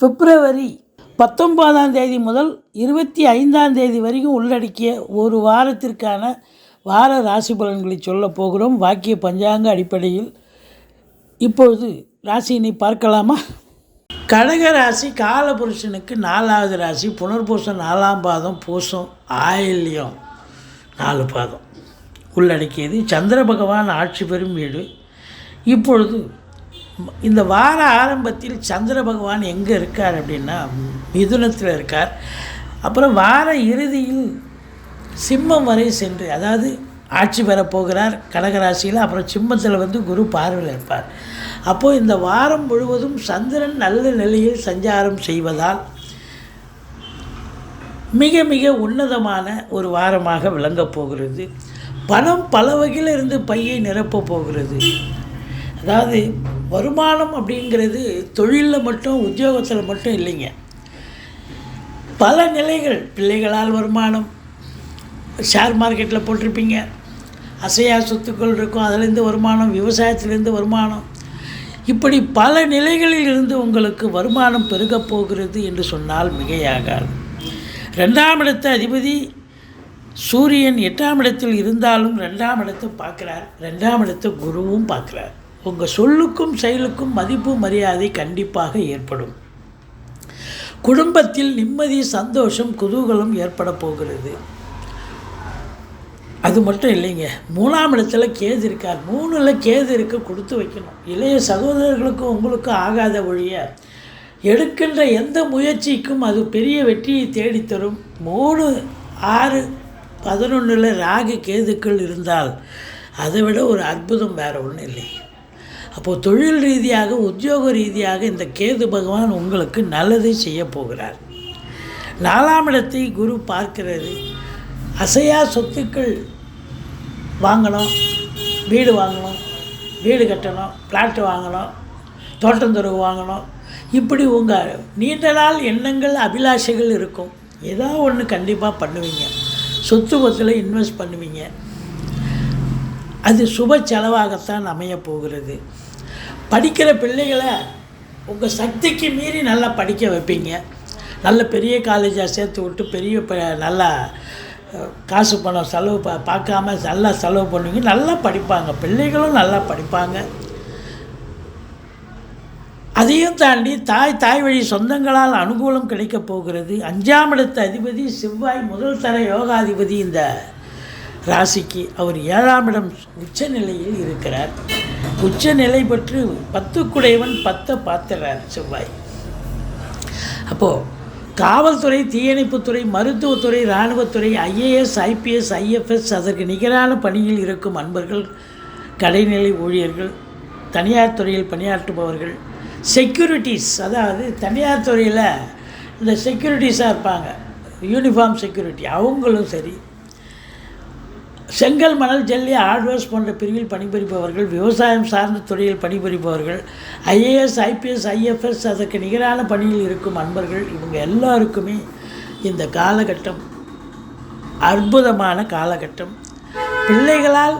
பிப்ரவரி பத்தொன்பதாம் தேதி முதல் இருபத்தி ஐந்தாம் தேதி வரைக்கும் உள்ளடக்கிய ஒரு வாரத்திற்கான வார ராசி பலன்களை சொல்ல போகிறோம். வாக்கிய பஞ்சாங்க அடிப்படையில் இப்பொழுது ராசியினை பார்க்கலாமா? கடக ராசி காலபுருஷனுக்கு நாலாவது ராசி புனர்பூசம் நாலாம் பாதம் பூசம் ஆயில்யம் நாலு பாதம் உள்ளடக்கியது. சந்திர பகவான் ஆட்சி பெறும் வீடு. இப்பொழுது இந்த வார ஆரம்பத்தில் சந்திர பகவான் எங்கே இருக்கார் அப்படின்னா மிதுனத்தில் இருக்கார். அப்புறம் வார இறுதியில் சிம்மம் வரை சென்று அதாவது ஆட்சி பெறப்போகிறார் கடகராசியில் அப்புறம் சிம்மத்தில் வந்து குரு பார்வையில் இருப்பார். அப்போது இந்த வாரம் முழுவதும் சந்திரன் நல்ல நிலையில் சஞ்சாரம் செய்வதால் மிக மிக உன்னதமான ஒரு வாரமாக விளங்கப் போகிறது. பணம் பல வகையில் இருந்து பையை நிரப்பப் போகிறது. அதாவது வருமானம் அப்படிங்கிறது தொழிலில் மட்டும் உத்தியோகத்தில் மட்டும் இல்லைங்க. பல நிலைகள் பிள்ளைகளால் வருமானம் ஷேர் மார்க்கெட்டில் போட்டிருப்பீங்க. அசையா சொத்துக்கள் இருக்கும் அதுலேருந்து வருமானம் விவசாயத்துலேருந்து வருமானம். இப்படி பல நிலைகளில் இருந்து உங்களுக்கு வருமானம் பெருகப் போகிறது என்று சொன்னால் மிகையாகாது. ரெண்டாம் இடத்த அதிபதி சூரியன் எட்டாம் இடத்தில் இருந்தாலும் ரெண்டாம் இடத்தை பார்க்குறார். ரெண்டாம் இடத்தை குருவும் பார்க்குறார். உங்கள் சொல்லுக்கும் செயலுக்கும் மதிப்பு மரியாதை கண்டிப்பாக ஏற்படும். குடும்பத்தில் நிம்மதி சந்தோஷம் குதூகலம் ஏற்பட போகிறது. அது மட்டும் இல்லைங்க. மூணாம் இடத்துல கேது இருக்கார். மூணில் கேது இருக்க கொடுத்து வைக்கணும். இளைய சகோதரர்களுக்கும் உங்களுக்கும் ஆகாத ஒழிய எடுக்கின்ற எந்த முயற்சிக்கும் அது பெரிய வெற்றியை தேடித்தரும். மூணு ஆறு பதினொன்றில் ராகு கேதுக்கள் இருந்தால் அதை விட ஒரு அற்புதம் வேறு ஒன்றும் இல்லை அப்போது தொழில் ரீதியாக உத்தியோக ரீதியாக இந்த கேது பகவான் உங்களுக்கு நல்லதை செய்ய போகிறார். நாலாம் இடத்தை குரு பார்க்கிறது. அசையா சொத்துக்கள் வாங்கணும் வீடு வாங்கணும் வீடு கட்டணும் பிளாட்டு வாங்கணும் தோட்டந்தொருவு வாங்கணும். இப்படி உங்கள் நீண்ட நாள் எண்ணங்கள் அபிலாஷைகள் இருக்கும். ஏதோ ஒன்று கண்டிப்பாக பண்ணுவீங்க. சொத்து பத்தில் இன்வெஸ்ட் பண்ணுவீங்க. அது சுப செலவாகத்தான் அமைய போகிறது. படிக்கிற பிள்ளைகளை உங்கள் சக்திக்கு மீறி நல்லா படிக்க வைப்பீங்க. நல்ல பெரிய காலேஜாக சேர்த்து விட்டு பெரிய ப நல்லா காசு பணம் செலவு பா பார்க்காம நல்லா செலவு பண்ணுவீங்க. நல்லா படிப்பாங்க. பிள்ளைகளும் நல்லா படிப்பாங்க. அதையும் தாண்டி தாய் தாய் வழி சொந்தங்களால் அனுகூலம் கிடைக்கப் போகிறது. அஞ்சாம் இடத்த அதிபதி செவ்வாய் முதல் தர யோகாதிபதி இந்த ராசிக்கு அவர் ஏழாம் இடம் உச்ச நிலையில் இருக்கிறார். உச்ச நிலை பற்றி பத்து பத்தை பார்த்துறார் செவ்வாய். அப்போது காவல்துறை தீயணைப்புத்துறை மருத்துவத்துறை இராணுவத்துறை ஐஏஎஸ் ஐபிஎஸ் ஐஎஃப்எஸ் அதற்கு நிகரான பணியில் இருக்கும் அன்பர்கள் கடைநிலை ஊழியர்கள் தனியார் துறையில் பணியாற்றுபவர்கள் செக்யூரிட்டிஸ் அதாவது தனியார் துறையில் இந்த செக்யூரிட்டிஸாக இருப்பாங்க. யூனிஃபார்ம் செக்யூரிட்டி அவங்களும் சரி. செங்கல் மணல் ஜெல்லி ஹார்ட்வேர்ஸ் போன்ற பிரிவில் பணிபுரிப்பவர்கள் விவசாயம் சார்ந்த துறையில் பணிபுரிப்பவர்கள் ஐஏஎஸ் ஐபிஎஸ் ஐஎஃப்எஸ் அதற்கு நிகரான பணியில் இருக்கும் அன்பர்கள் இவங்க எல்லாருக்குமே இந்த காலகட்டம் அற்புதமான காலகட்டம். பிள்ளைகளால்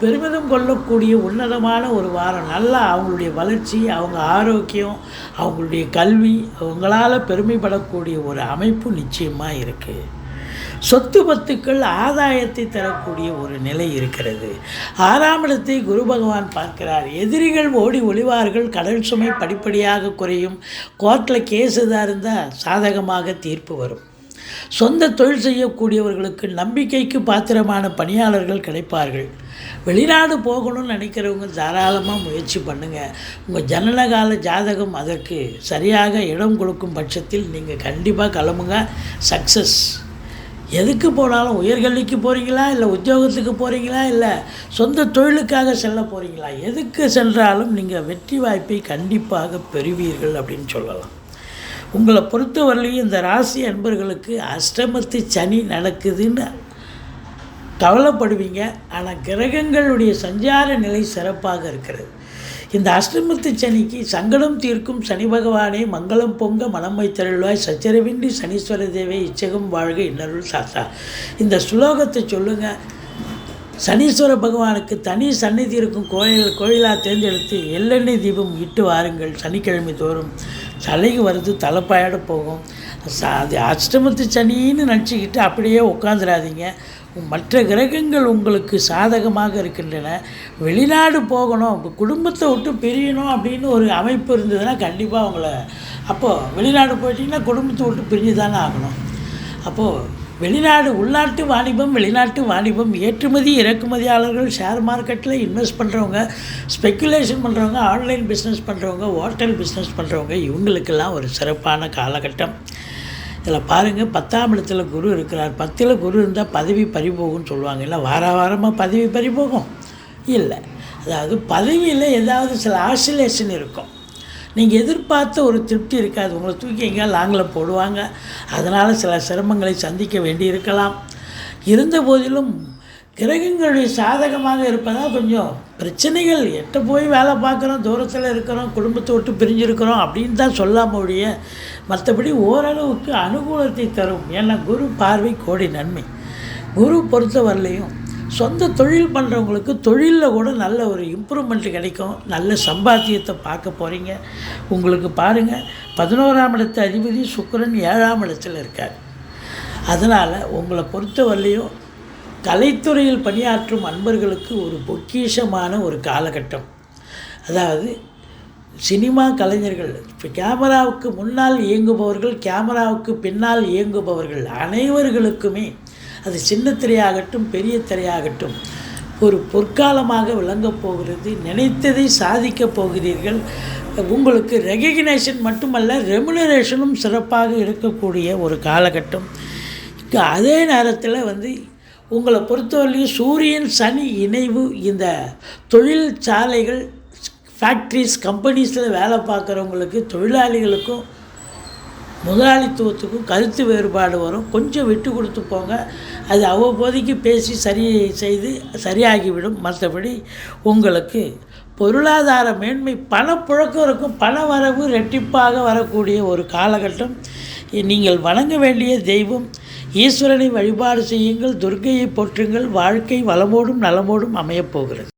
பெருமிதம் கொள்ளக்கூடிய உன்னதமான ஒரு வாரம். நல்லா அவங்களுடைய வளர்ச்சி அவங்க ஆரோக்கியம் அவங்களுடைய கல்வி அவங்களால் பெருமைப்படக்கூடிய ஒரு அமைப்பு நிச்சயமாக இருக்குது சொத்து பத்துக்கள் ஆதாயத்தை தரக்கூடிய ஒரு நிலை இருக்கிறது. ஆறாம் இடத்தை குரு பகவான் பார்க்கிறார். எதிரிகள் ஓடி ஒளிவார்கள். கடல் சுமை படிப்படியாக குறையும். கோர்ட்டில் கேஸ் எதாக இருந்தால் சாதகமாக தீர்ப்பு வரும். சொந்த தொழில் செய்யக்கூடியவர்களுக்கு நம்பிக்கைக்கு பாத்திரமான பணியாளர்கள் கிடைப்பார்கள். வெளிநாடு போகணும்னு நினைக்கிறவங்க தாராளமாக முயற்சி பண்ணுங்கள் உங்கள் ஜனனகால ஜாதகம் அதற்கு சரியாக இடம் கொடுக்கும் பட்சத்தில் நீங்கள் கண்டிப்பாக கிளம்புங்க. சக்ஸஸ் எதுக்கு போனாலும் உயர்கல்விக்கு போகிறீங்களா இல்லை உத்தியோகத்துக்கு போகிறீங்களா இல்லை சொந்த தொழிலுக்காக செல்ல போகிறீங்களா எதுக்கு சென்றாலும் நீங்கள் வெற்றி வாய்ப்பை கண்டிப்பாக பெறுவீர்கள் அப்படின்னு சொல்லலாம். உங்களை பொறுத்தவரையிலையும் இந்த ராசி அன்பர்களுக்கு அஷ்டமத்து சனி நடக்குதுன்னு கவலைப்படுவீங்க. ஆனால் கிரகங்களுடைய சஞ்சார நிலை சிறப்பாக இருக்கிறது. இந்த அஷ்டமத்து சனிக்கு சங்கடம் தீர்க்கும் சனி பகவானே மங்களம் பொங்க மனம் வைத்தருள்வாய். சச்சரவின்றி சனீஸ்வர தேவை இச்சகம் வாழ்க இன்னருள் சாத்தா. இந்த ஸ்லோகத்தை சொல்லுங்கள் சனீஸ்வர பகவானுக்கு தனி சந்நிதி இருக்கும் கோயில் கோயிலாக தேர்ந்தெடுத்து எள்ளெண்ணெய் தீபம் இட்டு வாருங்கள். சனிக்கிழமை தோறும் தலைக்கு வருது தலைப்பாயோட போகும். அது அஷ்டமத்து சனின்னு நினச்சிக்கிட்டு அப்படியே உட்காந்துடாதீங்க மற்ற கிரகங்கள் உங்களுக்கு சாதகமாக இருக்கின்றன. வெளிநாடு போகணும் உங்கள் குடும்பத்தை விட்டு பிரியணும் அப்படின்னு ஒரு அமைப்பு இருந்ததுன்னா கண்டிப்பாக அவங்கள அப்போது வெளிநாடு போயிட்டீங்கன்னா குடும்பத்தை விட்டு பிரிஞ்சு தானே ஆகணும். அப்போது வெளிநாடு உள்நாட்டு வாணிபம் வெளிநாட்டு வாணிபம் ஏற்றுமதி இறக்குமதியாளர்கள் ஷேர் மார்க்கெட்டில் இன்வெஸ்ட் பண்ணுறவங்க ஸ்பெக்குலேஷன் பண்ணுறவங்க ஆன்லைன் பிஸ்னஸ் பண்ணுறவங்க ஹோட்டல் பிஸ்னஸ் பண்ணுறவங்க இவங்களுக்கெல்லாம் ஒரு சிறப்பான காலகட்டம். இதில் பாருங்கள் பத்தாம் இடத்துல குரு இருக்கிறார். பத்தில் குரு இருந்தால் பதவி பறிபோகும்னு சொல்லுவாங்க. இல்லை வார வாரமாக பதவி பறிபோகும். இல்லை. அதாவது பதவியில் ஏதாவது சில ஆசிலேஷன் இருக்கும். நீங்கள் எதிர்பார்த்த ஒரு திருப்தி இருக்காது. உங்களை தூக்கி எங்கேயா லாங்கில் போடுவாங்க. அதனால் சில சிரமங்களை சந்திக்க வேண்டியிருக்கலாம். இருந்த போதிலும் கிரகங்களுடைய சாதகமாக இருப்பதால் கொஞ்சம் பிரச்சனைகள். எட்ட போய் வேலை பார்க்குறோம் தூரத்தில் இருக்கிறோம் குடும்பத்தை விட்டு பிரிஞ்சிருக்கிறோம் அப்படின்னு தான் சொல்லாம ஒழிய மற்றபடி ஓரளவுக்கு அனுகூலத்தை தரும். ஏன்னா குரு பார்வை கோடி நன்மை. குரு பொறுத்தவரையிலையும் சொந்த தொழில் பண்ணுறவங்களுக்கு தொழிலில் கூட நல்ல ஒரு இம்ப்ரூவ்மெண்ட் கிடைக்கும். நல்ல சம்பாத்தியத்தை பார்க்க போகிறீங்க உங்களுக்கு பாருங்கள் பதினோராம் இடத்து அதிபதி சுக்கிரன் ஏழாம் இடத்துல இருக்கார். அதனால் உங்களை பொறுத்தவரையிலையும் கலைத்துறையில் பணியாற்றும் அன்பர்களுக்கு ஒரு பொக்கிஷமான ஒரு காலகட்டம். அதாவது சினிமா கலைஞர்கள் இப்போ கேமராவுக்கு முன்னால் இயங்குபவர்கள் கேமராவுக்கு பின்னால் இயங்குபவர்கள் அனைவர்களுக்குமே அது சின்ன திரையாகட்டும் பெரிய திரையாகட்டும் ஒரு பொற்காலமாக விளங்கப் போகிறது நினைத்ததை சாதிக்கப் போகிறீர்கள். உங்களுக்கு ரெகக்னேஷன் மட்டுமல்ல ரெமுனரேஷனும் சிறப்பாக இருக்கக்கூடிய ஒரு காலகட்டம். அதே நேரத்தில் வந்து உங்களை பொறுத்தவரையிலையும் சூரியன் சனி இணைவு இந்த தொழிற்சாலைகள் ஃபேக்ட்ரிஸ் கம்பெனிஸில் வேலை பார்க்குறவங்களுக்கு தொழிலாளிகளுக்கும் முதலாளித்துவத்துக்கும் கருத்து வேறுபாடு வரும். கொஞ்சம் விட்டு கொடுத்து போங்க. அது அவ்வப்போதைக்கு பேசி சரி செய்து சரியாகிவிடும். மற்றபடி உங்களுக்கு பொருளாதார மேன்மை பணப்புழக்கம் இருக்கும். பண வரவு ரெட்டிப்பாக வரக்கூடிய ஒரு காலகட்டம். நீங்கள் வணங்க வேண்டிய தெய்வம். ஈஸ்வரனை வழிபாடு செய்யுங்கள் துர்க்கையை போற்றுங்கள் வாழ்க்கை வளமோடும் நலமோடும் அமையப் போகிறது.